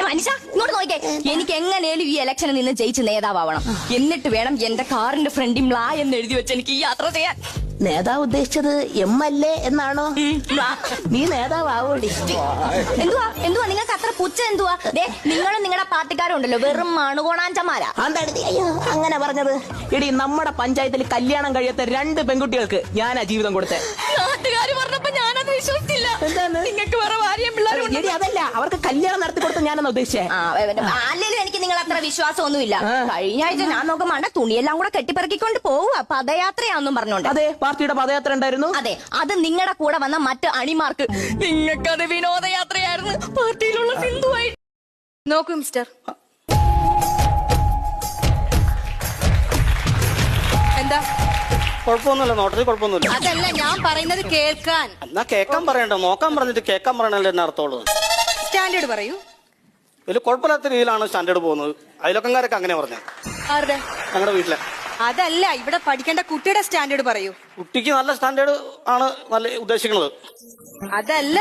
മനുഷ്യ ഇങ്ങോട്ട് നോക്കേ എനിക്ക് എങ്ങനെയാലും ഈ ഇലക്ഷനിൽ നിന്ന് ജയിച്ച് നേതാവണം എന്നിട്ട് വേണം എന്റെ കാറിന്റെ ഫ്രണ്ടി മ്ലാ എന്ന് എഴുതി വെച്ച് എനിക്ക് ഈ യാത്ര ചെയ്യാൻ. നേതാവ് ഉദ്ദേശിച്ചത് എം എൽ എ എന്നാണോ? നീ നേതാവോടി എന്തുവാ എന്തുവാ? നിങ്ങൾക്ക് അത്ര പുച്ച എന്തുവാ? ദേ നിങ്ങളും നിങ്ങളുടെ പാർട്ടിക്കാരും ഉണ്ടല്ലോ വെറും മണുകോണാഞ്ചമാരാ അങ്ങനെ പറഞ്ഞത്. എടി നമ്മുടെ പഞ്ചായത്തിൽ കല്യാണം കഴിയാത്ത രണ്ട് പെൺകുട്ടികൾക്ക് ഞാനാ ജീവിതം കൊടുത്തേ. നാട്ടുകാര് പറഞ്ഞപ്പോ ഞാനത് വിശ്വസിച്ചില്ല. എന്താണ്? നിങ്ങൾക്ക് വേറെ ഭാര്യയും പിള്ളേരും എടി അതല്ല അവർക്ക് കല്യാണം നടത്തി കൊടുത്ത ഞാനെന്ന് ഉദ്ദേശിച്ചേ? അല്ലെങ്കിലും എനിക്ക് നിങ്ങൾ അത്ര വിശ്വാസമൊന്നുമില്ല. ആ. കഴിഞ്ഞ ആഴ്ച ഞാൻ നോക്കുമ്പോ അണ്ണ തുണിയെല്ലാം കൂടെ കെട്ടിപ്പറക്കിക്കൊണ്ട് പോവുക പദയാത്രയാന്നും പറഞ്ഞോണ്ട്. അതെ പാർട്ടിയുടെ പദയാത്ര ഉണ്ടായിരുന്നു. അതെ അത് നിങ്ങളുടെ കൂടെ വന്ന മറ്റ് അണിമാർക്ക്. നിങ്ങൾക്കത് വിനോദയാത്രയായിരുന്നു. പാർട്ടിയിലുള്ള സിന്ധുവായി. നോക്കൂ മിസ്റ്റർ. എന്താ? കുഴപ്പമൊന്നുമില്ല നോട്ടത്തിൽ കുഴപ്പമൊന്നുമില്ല. അതല്ല ഞാൻ പറയുന്നത് കേൾക്കാൻ. എന്നാ കേൾക്കാൻ പറയണ്ട നോക്കാൻ പറഞ്ഞിട്ട് കേൾക്കാൻ പറയണല്ലോ എന്നെ അർത്ഥമുള്ളത് സ്റ്റാൻഡേർഡ് പറയൂ. വലിയ കുഴപ്പമില്ലാത്ത രീതിയിലാണ് സ്റ്റാൻഡേർഡ് പോകുന്നത്. അയലക്കംകാരൊക്കെ അങ്ങനെ പറഞ്ഞു. ആരുടെ? ഞങ്ങളുടെ വീട്ടിലെ. അതല്ല ഇവിടെ പഠിക്കേണ്ട കുട്ടിയുടെ സ്റ്റാൻഡേർഡ് പറയൂ. കുട്ടിക്ക് നല്ല സ്റ്റാൻഡേർഡ് ആണ് നല്ല ഉദ്ദേശിക്കുന്നത്. അതല്ല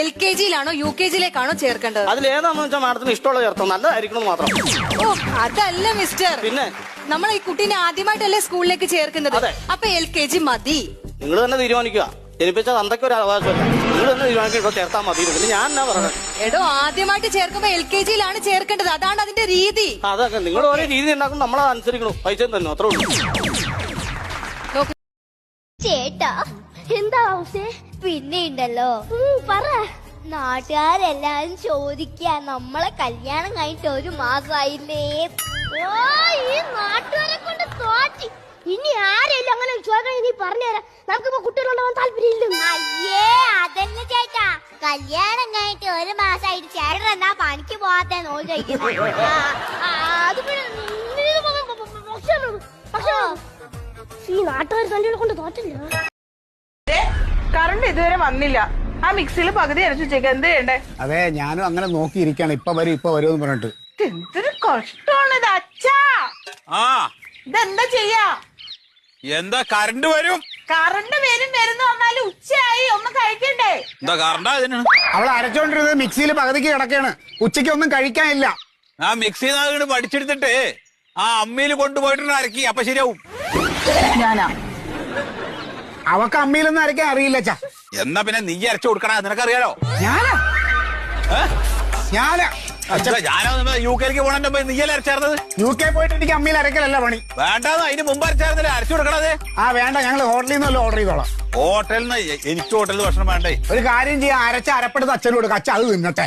എൽ കെ ജിയിലാണോ യു കെ ജിയിലേക്കാണോ ചേർക്കേണ്ടത്? അതിലേതാണെന്ന് വെച്ചാൽ മാഡത്തിന് ഇഷ്ടമുള്ള ചേർത്തോ നല്ലതായിരിക്കണം മാത്രം. ഓ അതല്ല മിസ്റ്റർ. പിന്നെ നമ്മൾ ഈ കുട്ടീനെ ആദ്യമായിട്ടല്ലേ സ്കൂളിലേക്ക് ചേർക്കുന്നത്. അപ്പൊ എൽ കെ ജി മതി. നിങ്ങൾ തന്നെ തീരുമാനിക്കുക. ജനിപ്പിച്ച തന്തയ്ക്ക് ഒരു അവകാശമല്ല. നിങ്ങൾ തന്നെ ചേർത്താൽ മതി. പിന്നെ ഞാൻ എന്നാ പറഞ്ഞത് എടോ ആദ്യമായിട്ട് ചേർക്കുമ്പോ എൽ കെ ജിയിലാണ് ചേർക്കേണ്ടത്. അതാണ് അതിന്റെ രീതി. അതൊക്കെ നിങ്ങൾ ഓരോ രീതി ഉണ്ടാക്കും. നമ്മളെ അനുസരിക്കണം. പൈസ തന്നെ. അത്രേ ഉള്ളൂ. ചേട്ടാ എന്താ അവസ്ഥ? പിന്നെ ഉണ്ടല്ലോ. പറ. നാട്ടുകാരെല്ലാരും ചോദിക്കാ നമ്മളെ കല്യാണം കഴിഞ്ഞിട്ട് ഒരു മാസമായില്ലേ ഓ ഈ പറഞ്ഞുതരാം. നമുക്കിപ്പോ കുട്ടികളുണ്ടാവാൻ താല്പര്യമില്ല. അയ്യേ അതല്ല ചേട്ടാ. കല്യാണം കഴിഞ്ഞിട്ട് ഒരു മാസമായിട്ട് ചേട്ടൻ എന്നാ പണിക്ക് പോവാത്ത നോക്കിക്കുന്നത് അത് പിന്നെ നീ ഇത് പ- പ- പ- ഭക്ഷണം- ഭക്ഷണം. ഈ നാട്ടുകാർ തന്റെ കൊണ്ട് തോറ്റില്ല. കറണ്ട് ഇതുവരെ വന്നില്ല. ആ മിക്സിയിൽ പകുതി അരച്ചു വെച്ചേക്ക്. എന്ത് ചെയ്യണ്ടേ? അതെ ഞാനും അങ്ങനെ നോക്കിയിരിക്കാണ്. ഇപ്പൊ വരും ഇപ്പൊ വരും എന്ന് പറഞ്ഞിട്ട്. എന്തൊരു കഷ്ടമാണ് ഇത് അച്ഛാ. ആ. ഇതെന്താ ചെയ്യാ? എന്താ കറണ്ട് വരും? കറണ്ട് വരും വരുന്ന വന്നാലും ഉച്ചയായി ഒന്ന് കഴിക്കണ്ടേ? എന്താ കറണ്ടാ ഇതിനാണ് അവൾ അരച്ചോണ്ടിരുന്നത് മിക്സിയിൽ പകുതിക്ക് കിടക്കാണ്. ഉച്ചയ്ക്ക് ഒന്നും കഴിക്കാനില്ല. ആ മിക്സി നാളുകൾ പഠിച്ചെടുത്തിട്ട് ആ അമ്മയിൽ കൊണ്ടുപോയിട്ടുണ്ട് അരക്കി അപ്പൊ ശരിയാവും. ഞാനാ. അവക്ക് അമ്മയിലൊന്നും അരക്കാൻ അറിയില്ല ചാ എന്നാ പിന്നെ നീ അരച്ചു കൊടുക്കണ നിനക്കറിയാലോ? ഞാനാ. ഞാനോ. യു കെയിലേക്ക് പോണേ നീ അല്ലേ അരച്ചേർന്നത്? യു കെ പോയിട്ട് എനിക്ക് അമ്മയിൽ അരക്കലല്ല പണി. വേണ്ടാന്ന് അതിന് മുമ്പ് അരച്ചായിരുന്നില്ല അരച്ചു കൊടുക്കണത്? ആ വേണ്ട ഞങ്ങൾ ഹോട്ടലിൽ നിന്നല്ലോ ഓർഡർ ചെയ്തോളാം. ഹോട്ടലിൽ നിന്ന് എനിക്ക് ഹോട്ടലിൽ ഭക്ഷണം വേണ്ടേ? ഒരു കാര്യം ചെയ്യാം അരച്ച അരപ്പെടുത്ത് അച്ഛനോട് അച്ഛൻ അത് തിന്നട്ടെ.